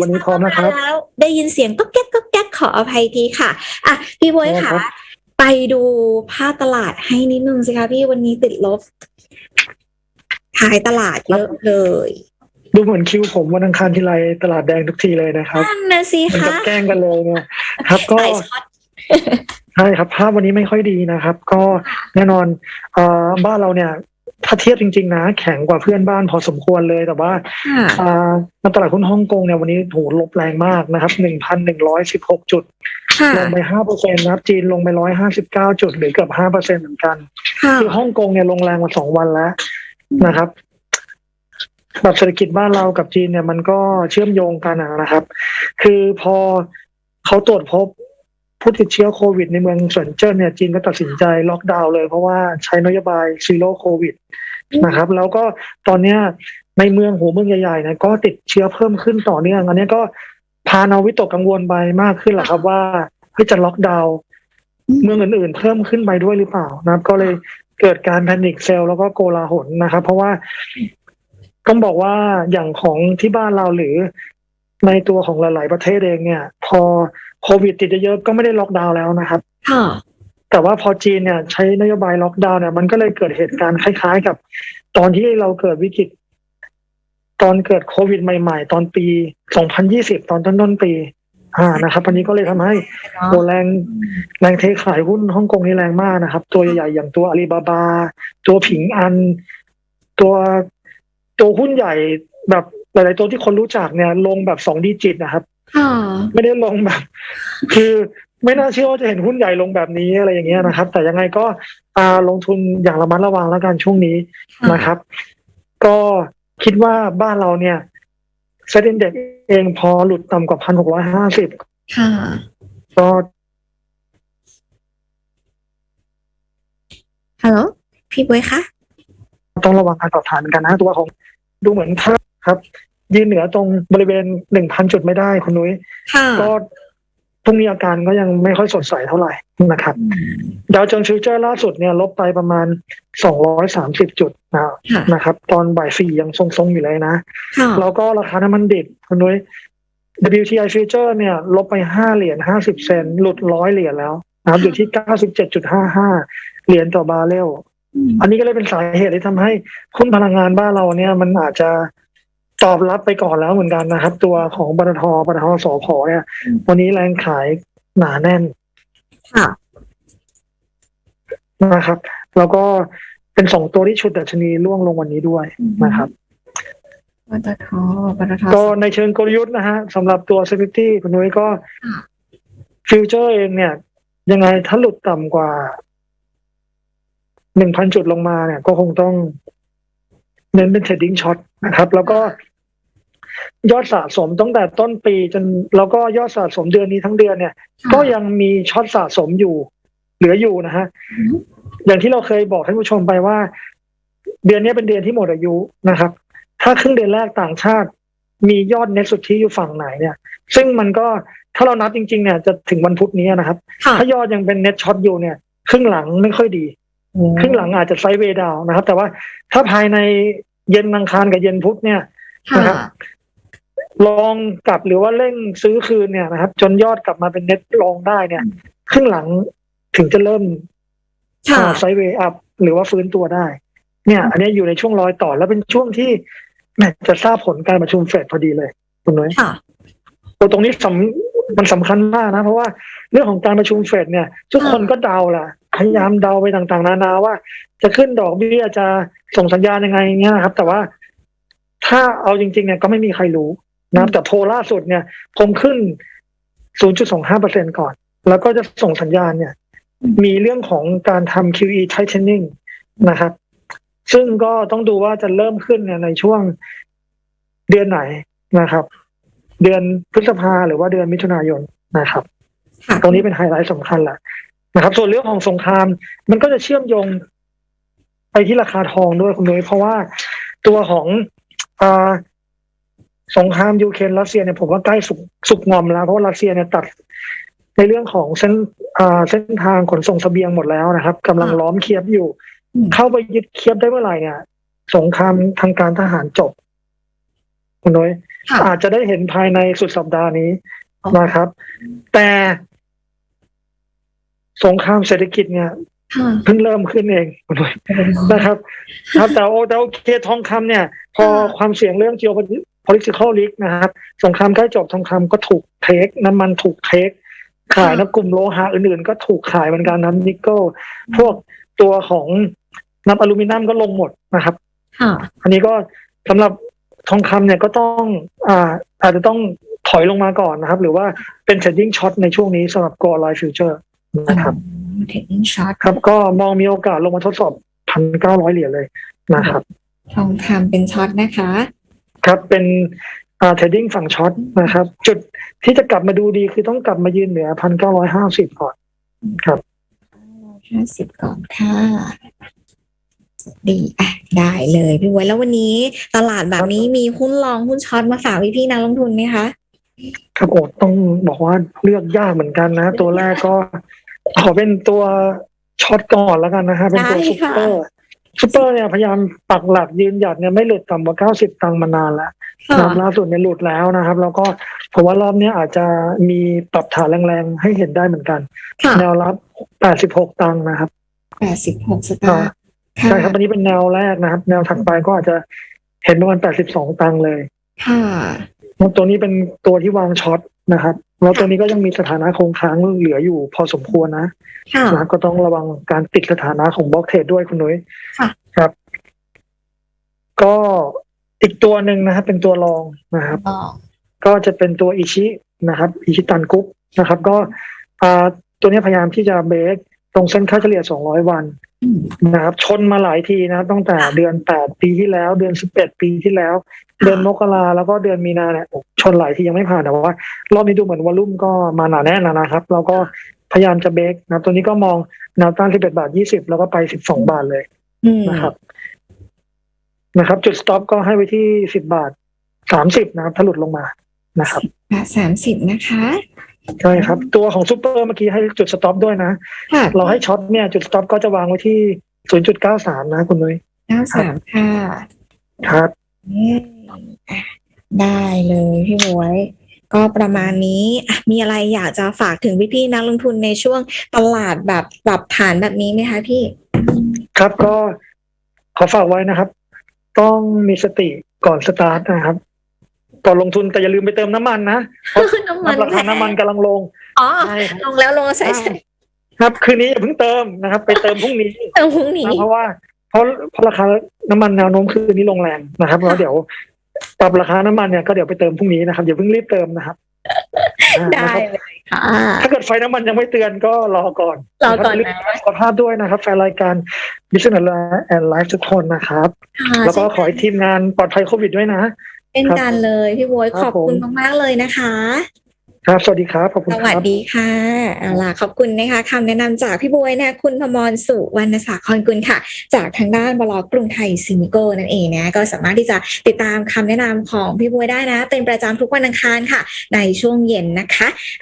วันนี้พร้อมนะครับ แล้วได้ยินเสียงก็แก๊กก็แก๊กขออภัยทีค่ะอะพี่บวยครัค่ะบไปดูภาพตลาดให้นิดนึงสิคะพี่วันนี้ติดลบขายตลาดเยอะเลย ดูเหมือนคิวผมวันอังคารทีไรตลาดแดงทุกทีเลยนะครับนั่นนะสิมันคะจะแกล้งกันเลยเนี่ยครับก็สายช็อตใช่ครับภาพวันนี้ไม่ค่อยดีนะครับ ก็แน่นอนเอ่อบ้านเราเนี่ย ถ้าเทียบจริง ๆ นะ แข็งกว่าเพื่อนบ้านพอสมควรเลยแต่ว่าค่ะอ่าในตลาดหุ้นฮ่องกงเนี่ยวันนี้โหลบแรงมากนะครับหนึ่งพันหนึ่งร้อยสิบหกจุดค่ะลงไปห้าเปอร์เซ็นต์นะครับ จีนลงไปร้อยห้าสิบเก้าจุดหรือเกือบห้าเปอร์เซ็นต์เหมือนกันค่ะคือฮ่องกงเนี่ยลงแรงมาสองวันแล้วนะครับแบบเศรษฐกิจบ้านเรากับจีนเนี่ยมันก็เชื่อมโยงกันอะนะครับ คือพอเขาตรวจพบ ผู้ติดเชื้อโควิดในเมืองเซินเจิ้นเนี่ยจีนก็ตัดสินใจล็อกดาวน์เลยเพราะว่าใช้นโยบายซีโร่โควิดนะครับ แล้วก็ตอนเนี้ยในเมืองหัวเมืองใหญ่ๆเนี่ยก็ติดเชื้อเพิ่มขึ้นต่อเนื่องอันนี้ก็พานาวิตกกังวลไปมากขึ้นแหละครับว่าเฮ้ยจะล็อกดาวน์เมืองอื่นๆ เพิ่มขึ้นไปด้วยหรือเปล่านะครับ ก็เลยเกิดการแพนิคเซลแล้วก็โกลาหลนะครับ เพราะว่าต้องบอกว่าอย่างของที่บ้านเราหรือในตัวของหลาย ๆ ประเทศเองเนี่ย พอ โควิดติดเยอะๆก็ไม่ได้ล็อกดาวน์แล้วนะครับค่ะแต่ว่าพอจีนเนี่ยใช้นโยบายล็อกดาวน์เนี่ยมันก็เลยเกิดเหตุการณ์คล้าย ๆ กับ ตอนที่เราเกิดวิกฤต ตอนเกิดโควิดใหม่ ๆ ตอนปี 2020 ตอนต้นๆปี อ่านะครับอันนี้ก็เลยทำให้โหแรงแรงเทขายหุ้นฮ่องกงนี่แรงมากนะครับ ตัวใหญ่ๆอย่างตัวอาลีบาบา ตัวผิงอัน ตัวตัวหุ้นใหญ่แบบหลายๆตัวที่คนรู้จักเนี่ยลงแบบสองดิจิตนะครับค่ะ ไม่ได้ลงแบบ คือไม่น่าเชื่อว่าจะเห็นหุ้นใหญ่ลงแบบนี้อะไรอย่างเงี้ยนะครับ แต่ยังไงก็อ่าลงทุนอย่างระมัดระวังแล้วกันช่วงนี้นะครับ ก็คิดว่าบ้านเราเนี่ยเซ็นเด็กเองพอหลุดต่ำกว่าพันหกร้อยห้าสิบค่ะก็ฮัลโหลพี่บวยคะต้องระวังการปรับฐานเหมือนกันนะตัวของดูเหมือนภาพครับ ยืนเหนือตรงบริเวณหนึ่งพันจุดไม่ได้คุณนุ้ยค่ะก็พรุ่งนี้อาการก็ยังไม่ค่อยสดใสเท่าไหร่นะครับ ดาวโจนส์ฟิวเจอร์ล่าสุดเนี่ยลบไปประมาณสองร้อยสามสิบจุดนะค่ะนะครับ ตอนบ่ายสี่ยังทรงๆอยู่เลยนะค่ะแล้วก็ราคาน้ำมันดิบคุณนุ้ย WTI future เนี่ย ลบไปห้าเหรียญห้าสิบเซนต์หลุดร้อยเหรียญแล้วนะครับอยู่ที่เก้าสิบเจ็ดจุดห้าห้าเหรียญต่อบาร์เรลอันนี้ก็เลยเป็นสาเหตุที่ทำให้หุ้นพลังงานบ้านเราเนี่ย มันอาจจะ ตอบรับไปก่อนแล้วเหมือนกันนะครับ ตัวของปตทปตทสพเนี่ยอืมวันนี้แรงขายหนาแน่นค่ะนะครับ แล้วก็เป็นสองตัวที่ชุดดัชนีร่วงลงวันนี้ด้วยนะครับปตทปตทก็ในเชิงกลยุทธ์นะฮะสำหรับตัว s ซ f ิตี้คุณนุ้ยก็ค่ะฟิวเจอร์เองเนี่ย ยังไงถ้าหลุดต่ำกว่าหนึ่งพันจุดลงมาเนี่ย ก็คงต้องเน้นเป็นเทรดดิ้งช็อตนะครับ แล้วก็ ยอดสะสมตั้งแต่ต้นปีจนแล้วก็ยอดสะสมเดือนนี้ทั้งเดือนเนี่ย ก็ยังมีช็อตสะสมอยู่ เหลืออยู่นะฮะอืมอย่างที่เราเคยบอกท่านผู้ชมไปว่า เดือนนี้เป็นเดือนที่หมดอายุนะครับ ถ้าครึ่งเดือนแรกต่างชาติ มียอดเน็ตสุทธิอยู่ฝั่งไหนเนี่ย ซึ่งมันก็ถ้าเรานับจริง ๆ เนี่ยจะถึงวันพุธนี้นะครับค่ะถ้ายอดยังเป็นเน็ตช็อตอยู่เนี่ยครึ่งหลังไม่ค่อยดีครึ่งหลังอาจจะไซด์เวย์ดาวน์นะครับ แต่ว่าถ้าภายในเย็นอังคารกับเย็นพุธเนี่ยค่ะนะครับ ลองกลับหรือว่าเร่งซื้อคืนเนี่ยนะครับ จนยอดกลับมาเป็นเน็ตลองได้เนี่ยครึ่งหลังถึงจะเริ่มค่ะไซด์เวย์อัพหรือว่าฟื้นตัวได้ เนี่ย อันนี้อยู่ในช่วงรอยต่อแล้วเป็นช่วงที่แหม่จะทราบผลการประชุมเฟดพอดีเลยคุณนุ้ยค่ะโอ้ตรงนี้สำมันสำคัญมากนะ เพราะว่าเรื่องของการประชุมเฟดเนี่ย ทุกคนก็เดาแหละพยายามเดาไปต่างๆ นานาว่า จะขึ้นดอกเบี้ยจะส่งสัญญาณยังไงเงี้ยนะครับ แต่ว่าถ้าเอาจริงๆเนี่ยก็ไม่มีใครรู้ นะครับแต่โพลล่าสุดเนี่ยคงขึ้น 0.25%ก่อน แล้วก็จะส่งสัญญาณเนี่ย มีเรื่องของการทำ QE tightening นะครับ ซึ่งก็ต้องดูว่าจะเริ่มขึ้นเนี่ยในช่วงเดือนไหนนะครับ เดือนพฤษภาหรือว่าเดือนมิถุนายนนะครับค่ะตรงนี้เป็นไฮไลท์สำคัญแหละนะครับ ส่วนเรื่องของสงคราม มันก็จะเชื่อมโยงไปที่ราคาทองด้วยคุณนุ้ยเพราะว่าตัวของอา สงครามยูเครนรัสเซียเนี่ยผมว่าใกล้สุกสุกงอมแล้ว เพราะว่ารัสเซียเนี่ยตัดในเรื่องของเส้นอ่าเส้นทางขนส่งเสบียงหมดแล้วนะครับกำลังล้อมเคียบอยู่อืมเข้าไปยึดเคียบได้เมื่อไหร่เนี่ยสงครามทางการทหารจบคุณนุ้ยค่ะอาจจะได้เห็นภายในสุดสัปดาห์นี้อ๋อนะครับ แต่สงครามเศรษฐกิจเนี่ยค่ะเพิ่งเริ่มขึ้นเองคุณหนุ่ยนะครับ ครับแต่โอแต่โอเคทองคำเนี่ย พอความเสี่ยงเรื่อง geopolitical risk นะครับ สงครามใกล้จบทองคำก็ถูกเทค น้ำมันถูกเทค ขายนะกลุ่มโลหะอื่นๆ ก็ถูกขายเหมือนกันน้ำนิกเกิลพวกตัวของน้ำอลูมิเนียมก็ลงหมดนะครับค่ะอันนี้ก็สำหรับทองคำเนี่ยก็ต้องอ่าอาจจะต้องถอยลงมาก่อนนะครับ หรือว่าเป็น trading short ในช่วงนี้สำหรับ Go Line Future นะครับเทคนิคช็อตครับ ก็มองมีโอกาสลงมาทดสอบพันเก้าร้อยเหรียญเลยนะครับ ทองคำเป็นช็อตนะคะ ครับเป็นอ่า trading ฝั่งช็อตนะครับ จุดที่จะกลับมาดูดีคือต้องกลับมายืนเหนือพันเก้าร้อยห้าสิบก่อนห้าสิบก่อนค่ะดีอะได้เลยพี่บวยแล้ววันนี้ตลาดแบบนี้มีหุ้นลองหุ้นช็อตมาฝากพี่พี่ๆนักลงทุนไหมคะครับโอ้ต้องบอกว่าเลือกยากเหมือนกันนะ ตัวแรกก็ขอเป็นตัวช็อตก่อนแล้วกันนะฮะเป็นตัวได้ซุปค่ะเปอร์ ซุปเปอร์เนี่ยพยายามปักหลักยืนหยัดเนี่ยไม่หลุดต่ำกว่าเก้าสิบตังค์มานานแล้วค่ะนะครับล่าสุดเนี่ยหลุดแล้วนะครับ แล้วก็ผมว่ารอบเนี้ยอาจจะมีปรับฐานแรงๆ ให้เห็นได้เหมือนกันค่ะแนวรับ86ตังค์นะครับ แปดสิบหกสตางค์ใช่ครับอันนี้เป็นแนวแรกนะครับ แนวถัดไปก็อาจจะเห็นประมาณ82ตังค์เลยค่ะแล้วตัวนี้เป็นตัวที่วางช็อตนะครับ แล้วตัวนี้ก็ยังมีสถานะคงค้างเหลืออยู่พอสมควรนะค่ะนะครับก็ต้องระวังการติดสถานะของบล็อกเทรดด้วยคุณนุ้ยค่ะครับ ก็อีกตัวหนึ่งนะครับเป็นตัวรองนะครับอ๋อก็จะเป็นตัวอิชินะครับอิชิตันกรุ๊ปนะครับ ก็อ่าตัวนี้พยายามที่จะเบรกตรงเส้นค่าเฉลี่ย 200 วันอืม นะครับ ชนมาหลายทีนะครับตั้งแต่เดือน8ปีที่แล้ว เดือน11ปีที่แล้ว เดือนมกราแล้วก็เดือนมีนาเนี่ยโอ้ชนหลายทียังไม่ผ่านแต่ว่ารอบนี้ดูเหมือนวอลลุ่มก็มาหนาแน่นนะครับ แล้วก็พยายามจะเบรกนะตัวนี้ก็มองแนวต้าน11บาท20แล้วก็ไป12บาทเลยอืมนะครับ นะครับ จุดสต็อปก็ให้ไว้ที่10บาท30นะครับถ้าหลุดลงมานะครับบาทสามสิบนะคะ ใช่ครับ ตัวของซูเปอร์เมื่อกี้ให้จุดสต็อปด้วยนะ ค่ะเราให้ช็อตเนี่ยจุดสต็อปก็จะวางไว้ที่ 0.93 นะคุณนุ้ยเก้าสามค่ะครับอืมอะได้เลยพี่บวย ก็ประมาณนี้อะมีอะไรอยากจะฝากถึงพี่ๆนักลงทุนในช่วงตลาดแบบปรับฐานแบบนี้ไหมคะพี่ ครับก็ขอฝากไว้นะครับ ต้องมีสติก่อนสตาร์ทนะครับ ก่อนลงทุนแต่อย่าลืมไปเติมน้ำมันนะเพราะน้ำมันราคาน้ำมันกำลังลงอ๋อใช่ครับลงแล้วลงแล้วใช่ใช่ครับคืนนี้อย่าเพิ่งเติมนะครับ ไปเติมพรุ่งนี้เติมพรุ่งนี้นะเพราะว่าเพราะเพราะราคาน้ำมันแนวโน้มคืนนี้ลงแรงนะครับแล้วเดี๋ยวปรับราคาน้ำมันเนี่ยก็เดี๋ยวไปเติมพรุ่งนี้นะครับอย่าเพิ่งรีบเติมนะครับอ่าได้นะครับเลยค่ะถ้าเกิดไฟน้ำมันยังไม่เตือนก็รอก่อนรอก่อนนะนะครับสุขภาพด้วยนะครับ แฟนรายการ Business and Life ทุกคนนะครับค่ะแล้วก็ขอให้ทีมงานปลอดภัยโควิดด้วยนะ เป็นการเลยพี่บวยครัขบอบคุณผมมากๆเลยนะคะ ครับ สวัสดีครับ ขอบคุณสควัสรับดีค่ะเอาล่ะขอบคุณนะคะคำแนะนำจากพี่บวยนะคุณพมรสุวรรณศักดิ์คอนกุลค่ะ จากทางด้านบลกรุงไทยซิมิโก้นั่นเองนะก็สามารถที่จะติดตามคำแนะนำของพี่บวยได้นะ เป็นประจำทุกวันอังคารค่ะ ในช่วงเย็นนะคะ